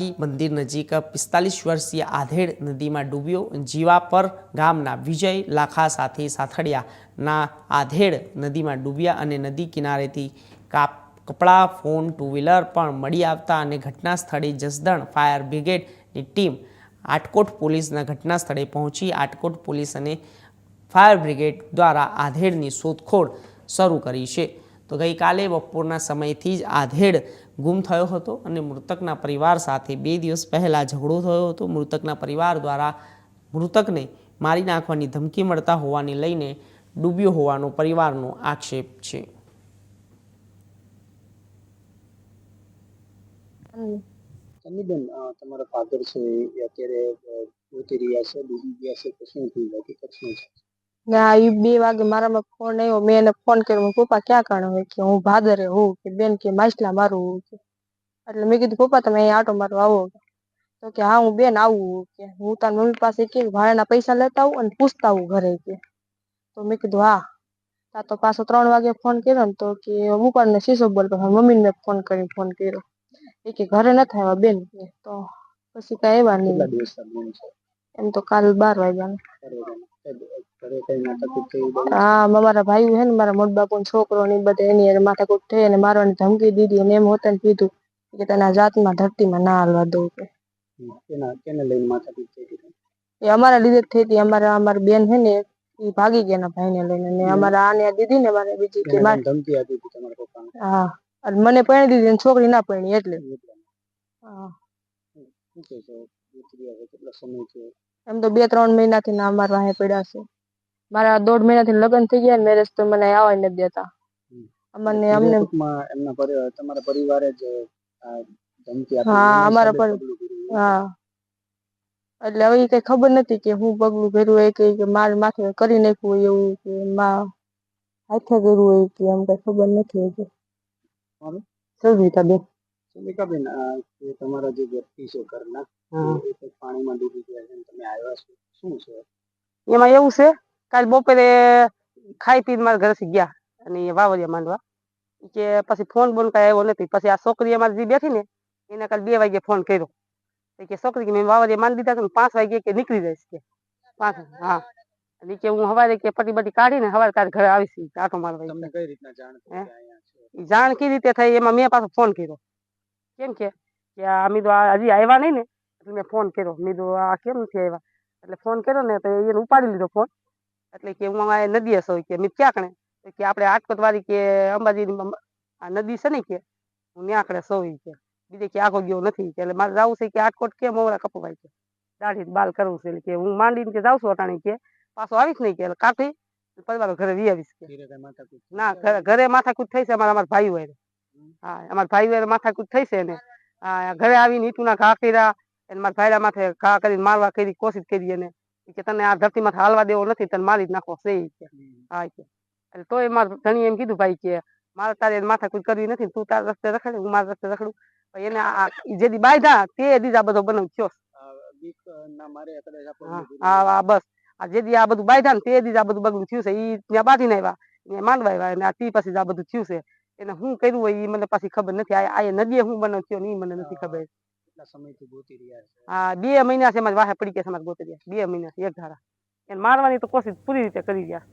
મંદિર નજીક પિસ્તાલીસ વર્ષીય આધેડ નદીમાં ડૂબ્યો. જીવાપર ગામના વિજય લાખા સાથે સાથડિયાના આધેડ નદીમાં ડૂબ્યા અને નદી કિનારેથી કાપ, કપડાં, ફોન ટુ વ્હીલર પણ મળી આવતા અને ઘટના સ્થળે જસદણ ફાયર બ્રિગેડની ટીમ આટકોટ પોલીસના ઘટના સ્થળે પહોંચી. આટકોટ પોલીસ અને ફાયર બ્રિગેડ દ્વારા આધેડની શોધખોળ શરૂ કરી છે. તો ગઈકાલે બપોરના સમયથી જ આધેડ ગુમ થયો હતો અને મૃતકના પરિવાર સાથે બે દિવસ પહેલાં ઝઘડો થયો હતો. મૃતકના પરિવાર દ્વારા મૃતકને મારી નાખવાની ધમકી મળતા હોવાને લઈને ડૂબ્યો હોવાનો પરિવારનો આક્ષેપ છે. સન્નીબેન અ, તમારા ફાધર છે અત્યારે અ, રહ્યા છે ડૂબી ગયા છે. તો થયું છે. ના એ બે વાગે મારામાં ફોન આવ્યો. મેં એને ફોન કર્યો. મેં, પપ્પા ક્યાં કારણ હોય? કે હું ભાદરે હોઉં કે બેન કે માછલા મારું હોઉં કે. એટલે મેં કીધું પપ્પા તમે અહીંયા આટો મારવા આવો. તો કે હા હું બેન આવું કે હું તાર મમ્મી પાસે કે ભાડાના પૈસા લેતા આવું અને પૂછતા આવું ઘરે કે. તો મેં કીધું હા. તા તો પાછો ત્રણ વાગે ફોન કર્યો ને તો કે ઉપરને શીશો બોલ પછી મમ્મીને મેં ફોન કરીને ફોન કર્યો. એ કે ઘરે નથી આવ્યા બેન કે. તો પછી કાંઈ આવ્યા નહીં. એમ તો કાલ બાર વાગ્યાના. હા અમારા ભાઈ હે ને મારા મોટ બાપુ છોકરો ને બધે એની હારે માથાકૂટ થઈ અને મારવાની ધમકી દીધી અને એમ હોતા ને કીધું કે તને જાતમાં ધરતીમાં ના હાલવા દઉં કે. એ અમારા લીધે થઈ હતી. અમારા અમારી બેન હે ને એ ભાગી ગયા એના ભાઈને લઈને ને અમારા આને દીધી ને મારે બીજી કે મારે ધમકી આપી હતી તમારા પપ્પાને? હા અને મને પરણી દીધી ને છોકરી ના પરણી એટલે. હા. કેટલો સમય થયો? એમ તો બે ત્રણ મહિનાથી ના અમારા વાહે પડ્યા છે. મારા દોઢ મહિનાથી લગ્ન થઈ ગયા મેરેજ તો મને આવવા નથી દેતા. અમને અમને એમના પરિવાર તમારા પરિવારે જ ધમકી આપી હા, અમારા પર- હા. એટલે હવે કઈ ખબર નથી કે હું પગલું ભર્યું હોય કે મારે માથે કરી નાખ્યું હોય એવું કે મા હાથે કર્યું હોય કે એમ કઈ ખબર નથી હજી. મારું? સવિતાબેન સુમિકાબેન જે તમારા જે વ્યક્તિ છે ઘરના એ પાણીમાં ડૂબી ગયા છે તમે આવ્યા છો. શું છે? એમાં એવું છે કાલ બપોરે ખાઈ પીને મારા ઘરેથી ગયા અને એ વાવડિયા માંડવા. કે પછી ફોન બોન કઈ આવ્યો નથી. પછી આ છોકરી અમારી જે બેઠી ને એને કાલ બે વાગે ફોન કર્યો. કે છોકરી કે મેં વાવડિયા માંડી દીધા કે પાંચ વાગે કે નીકળી જઈશ કે? પાંચ હા. એટલે કે હું હવારે કે પટી બટી કાઢીને હવારે તારે ઘરે આવીશ. આટો મારવા. તમને કઈ રીતના જાણ જાણ કઈ રીતે થઈ એમાં મેં પાછો ફોન કર્યો. કેમ કે આ અમે તો હજી આવ્યા નહીં ને એટલે મેં ફોન કર્યો. મેં તો આ કેમ નથી આવ્યા એટલે ફોન કર્યો ને તો એને ઉપાડી લીધો ફોન. એટલે કે હું આ નદીએ સૌ કે મેં ક્યાં કણે? કે આપણે આટકોટ વાળી કે અંબાજી આ નદી છે ને કે હું ત્યાં કણે સૌ કે. બીજે કે આખો ગયો નથી કે એટલે મારે જવું છે કે આટકોટ કે મોવરા કપવાય કે. દાઢી બાલ કરવું છે એટલે કે હું માંડીને કે જાઉં છું અટાણી કે પાછો આવીશ નહીં કે એટલે કાપી પરિવાર ઘરે વી આવીશ કે? ના ઘરે ઘરે માથાકૂટ થઈ છે અમારા અમારા ભાઈ હારે. હા, અમારા ભાઈ માથા માથાકૂટ થઈ છે ને. ઘરે આવીને ઈટુના ઘા કર્યા મારા ભાઈડા માથે ઘા કરીને મારવા કરી, કોશિશ કરી એને કે તને આ ધરતી માથે હાલવા દેવો નથી, તને મારી જ નાખો, છે કે. હા કે. એટલે તોય મારા ધણી એમ કીધું ભાઈ કે મારે તારે માથા માથાકૂટ કરવી નથી તું તારા રસ્તે રખડે, હું મારા રસ્તે રખડું. એને આ જે દી બાંધ્યા તે દી જ આ બધો બનાવ થયો. હા હા બસ. જે દી આ બધું બાંધ્યા ને તે દી આ બધું બગડું થયું છે. ઈ ત્યાં બાંધીને આવ્યા માંડવા આવ્યા અને આ તી પછી આ બધું થયું છે. એને શું કર્યું હોય એ મને પાછી ખબર નથી. આ એ નદીએ શું બનો થયો ને મને નથી ખબર. રહ્યા આ બે મહિના છે મારી વાહે પડી ગયા છે મારા ગોતરિયા. બે મહિના એક ધારા. એને મારવાની તો કોશિશ પૂરી રીતે કરી ગયા